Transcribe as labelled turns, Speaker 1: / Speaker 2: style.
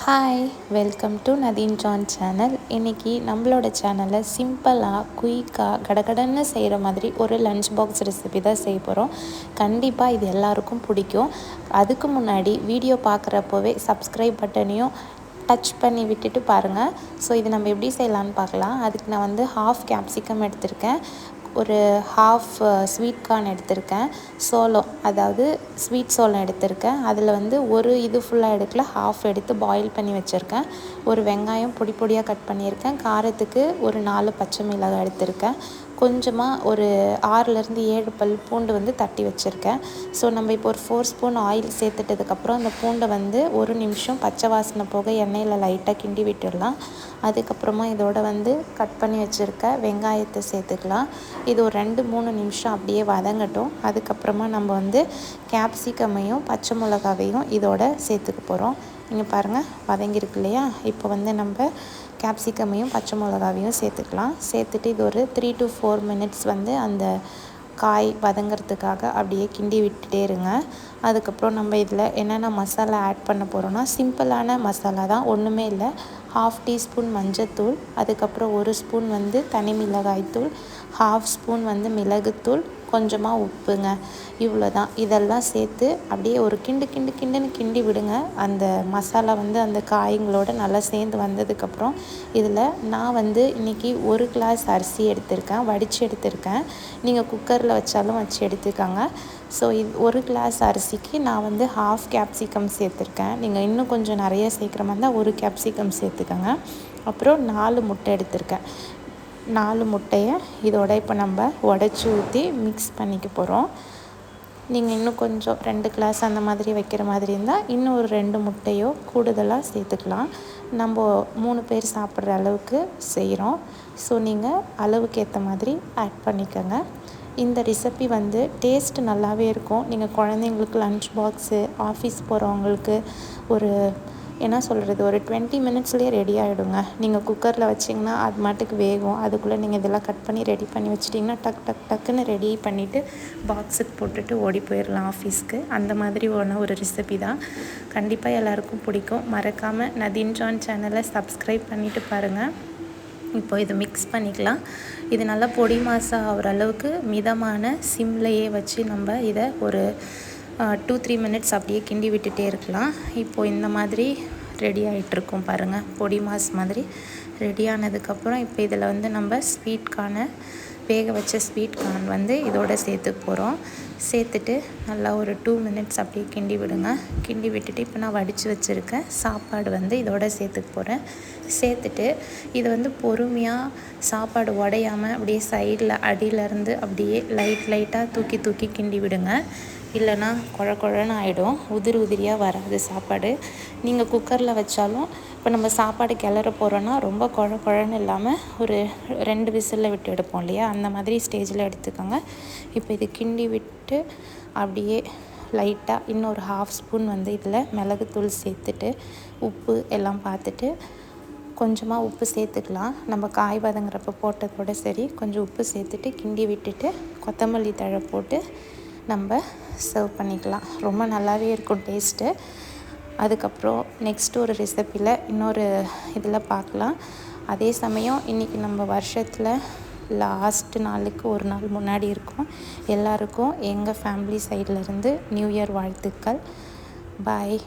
Speaker 1: Hi welcome to Nadine John channel இன்றைக்கி நம்மளோட சேனலில் சிம்பிளாக குயிக்காக கடகடன்னு செய்கிற மாதிரி ஒரு லஞ்ச் பாக்ஸ் ரெசிபி தான் செய்ய போகிறோம் கண்டிப்பாக இது எல்லாருக்கும் பிடிக்கும். அதுக்கு முன்னாடி வீடியோ பார்க்குறப்போவே சப்ஸ்கிரைப் பட்டனையும் டச் பண்ணி விட்டுட்டு பாருங்கள் ஸோ இது நம்ம எப்படி செய்யலான்னு பார்க்கலாம். அதுக்கு நான் வந்து ஹாஃப் கேப்சிகம் எடுத்திருக்கேன். ஒரு ஹாஃப் ஸ்வீட் கார்ன் எடுத்திருக்கேன். சோளம் அதாவது ஸ்வீட் சோளம் எடுத்திருக்கேன். அதில் வந்து ஒரு இது ஃபுல்லாக எடுக்கல ஹாஃப் எடுத்து பாயில் பண்ணி வச்சுருக்கேன். ஒரு வெங்காயம் பொடி பொடியாக கட் பண்ணியிருக்கேன். காரத்துக்கு ஒரு நாலு பச்சை மிளகாய் எடுத்திருக்கேன். கொஞ்சமாக ஒரு ஆறுலேருந்து ஏழு பல் பூண்டு வந்து தட்டி வச்சுருக்கேன். ஸோ நம்ம இப்போ ஒரு ஃபோர் ஸ்பூன் ஆயில் சேர்த்துட்டதுக்கப்புறம் அந்த பூண்டை வந்து ஒரு நிமிஷம் பச்சை வாசனை போக எண்ணெயில் லைட்டாக கிண்டி விட்டுடலாம். அதுக்கப்புறமா இதோட வந்து கட் பண்ணி வச்சுருக்க வெங்காயத்தை சேர்த்துக்கலாம். இது ஒரு ரெண்டு மூணு நிமிஷம் அப்படியே வதங்கட்டும். அதுக்கப்புறமா நம்ம வந்து கேப்சிகமையும் பச்சை மிளகாவையும் இதோட சேர்த்துக்க போகிறோம் நீங்கள் பாருங்கள் வதங்கியிருக்கு இல்லையா? இப்போ வந்து நம்ம கேப்சிகமையும் பச்சை மிளகாவையும் சேர்த்துக்கலாம். சேர்த்துட்டு இது ஒரு த்ரீ டு ஃபோர் மினிட்ஸ் வந்து அந்த காய் வதங்கிறதுக்காக அப்படியே கிண்டி விட்டுட்டே இருங்க. அதுக்கப்புறம் நம்ம இதில் என்னென்ன மசாலா ஆட் பண்ண போகிறோன்னா சிம்பிளான மசாலா தான். ஒன்றுமே இல்லை. ஹாஃப் டீஸ்பூன் மஞ்சத்தூள் அதுக்கப்புறம் ஒரு ஸ்பூன் வந்து தனி மிளகாய்த்தூள் ஹாஃப் ஸ்பூன் வந்து மிளகுத்தூள் கொஞ்சமாக உப்புங்க. இவ்வளோ தான் இதெல்லாம் சேர்த்து அப்படியே ஒரு கிண்டு கிண்டு கிண்டுன்னு கிண்டி விடுங்க. அந்த மசாலா வந்து அந்த காய்களோட நல்லா சேர்ந்து வந்ததுக்கப்புறம் இதில் நான் வந்து இன்றைக்கி ஒரு கிளாஸ் அரிசி எடுத்திருக்கேன் வடித்து எடுத்திருக்கேன். நீங்கள் குக்கரில் வச்சாலும் வச்சு எடுத்துக்கோங்க. ஸோ இது ஒரு கிளாஸ் அரிசிக்கு நான் வந்து ஹாஃப் கேப்சிகம் சேர்த்துருக்கேன். நீங்கள் இன்னும் கொஞ்சம் நிறைய சேர்க்குற மாதிரி இருந்தால் ஒரு கேப்சிகம் சேர்த்துக்கோங்க. அப்புறம் நாலு முட்டை எடுத்திருக்கேன். நாலு முட்டையை இதோட இப்போ நம்ம உடச்சி ஊற்றி மிக்ஸ் பண்ணிக்க போகிறோம் நீங்கள் இன்னும் கொஞ்சம் ரெண்டு கிளாஸ் அந்த மாதிரி வைக்கிற மாதிரி இருந்தால் இன்னும் ஒரு ரெண்டு முட்டையோ கூடுதலாக சேர்த்துக்கலாம். நம்ம மூணு பேர் சாப்பிட்ற அளவுக்கு செய்கிறோம் ஸோ நீங்கள் அளவுக்கு ஏற்ற மாதிரி ஆட் பண்ணிக்கோங்க. இந்த ரெசிபி வந்து டேஸ்ட் நல்லாவே இருக்கும். நீங்கள் குழந்தைங்களுக்கு லன்ச் பாக்ஸு ஆஃபீஸ் போகிறவங்களுக்கு ஒரு என்ன சொல்கிறது ஒரு டுவெண்ட்டி மினிட்ஸ்லேயே ரெடி ஆகிடுங்க நீங்கள் குக்கரில் வச்சிங்கன்னா அது மாட்டுக்கு வேகும். அதுக்குள்ளே நீங்கள் இதெல்லாம் கட் பண்ணி ரெடி பண்ணி வச்சிட்டிங்கன்னா டக் டக் டக்குன்னு ரெடி பண்ணிவிட்டு பாக்ஸுக்கு போட்டுட்டு ஓடி போயிடலாம் ஆஃபீஸ்க்கு அந்த மாதிரி ஒன்று ஒரு ரெசிபி தான். கண்டிப்பாக எல்லாருக்கும் பிடிக்கும். மறக்காமல் நதின் ஜான் சேனலை சப்ஸ்கிரைப் பண்ணிவிட்டு பாருங்கள் இப்போ இதை மிக்ஸ் பண்ணிக்கலாம். இது நல்லா பொடி மாசம் ஆகிற அளவுக்கு மிதமான சிம்லையே வச்சு நம்ம இதை ஒரு டூ த்ரீ மினிட்ஸ் அப்படியே கிண்டி விட்டுட்டே இருக்கலாம். இப்போது இந்த மாதிரி ரெடி ஆகிட்டுருக்கோம் பாருங்கள் பொடி மாஸ் மாதிரி ரெடி ஆனதுக்கப்புறம் இப்போ இதில் வந்து நம்ம ஸ்வீட் கார்னை வேக வச்ச ஸ்வீட் கார்ன் வந்து இதோட சேர்த்து போகிறோம் சேர்த்துட்டு நல்லா ஒரு டூ மினிட்ஸ் அப்படியே கிண்டி விடுங்க. கிண்டி விட்டுட்டு இப்போ நான் வடித்து வச்சுருக்கேன் சாப்பாடு வந்து இதோட சேர்த்துக்க போகிறேன் சேர்த்துட்டு இது வந்து பொறுமையாக சாப்பாடு உடையாமல் அப்படியே சைடில் அடியிலேருந்து அப்படியே லைட் லைட்டாக தூக்கி தூக்கி கிண்டி விடுங்க. இல்லைன்னா குழ குழன்னு ஆகிடும் உதிரி உதிரியாக வராது சாப்பாடு. நீங்கள் குக்கரில் வச்சாலும் இப்போ நம்ம சாப்பாடு கிளற போகிறோன்னா ரொம்ப குழ குழன்னு இல்லாமல் ஒரு ரெண்டு விசிலில் விட்டு எடுப்போம் இல்லையா? அந்த மாதிரி ஸ்டேஜில் எடுத்துக்கோங்க. இப்போ இது கிண்டி விட்டு அப்படியே லைட்டாக இன்னொரு ஹாஃப் ஸ்பூன் வந்து இதில் மிளகுத்தூள் சேர்த்துட்டு உப்பு எல்லாம் பார்த்துட்டு கொஞ்சமாக உப்பு சேர்த்துக்கலாம். நம்ம காய் வதங்குறப்ப போட்டதோட சரி கொஞ்சம் உப்பு சேர்த்துட்டு கிண்டி விட்டுட்டு கொத்தமல்லி தழை போட்டு நம்ம சர்வ் பண்ணிக்கலாம். ரொம்ப நல்லாவே இருக்கும் டேஸ்ட்டு அதுக்கப்புறம் நெக்ஸ்ட் ஒரு ரெசிப்பியில் இன்னொரு இதில் பார்க்கலாம். அதே சமயம் இன்றைக்கி நம்ம வருஷத்தில் லாஸ்ட் நாளுக்கு ஒரு நாள் முன்னாடி இருக்கோம். எல்லாருக்கும் எங்கள் ஃபேமிலி சைட்லேருந்து நியூ இயர் வாழ்த்துக்கள். பாய்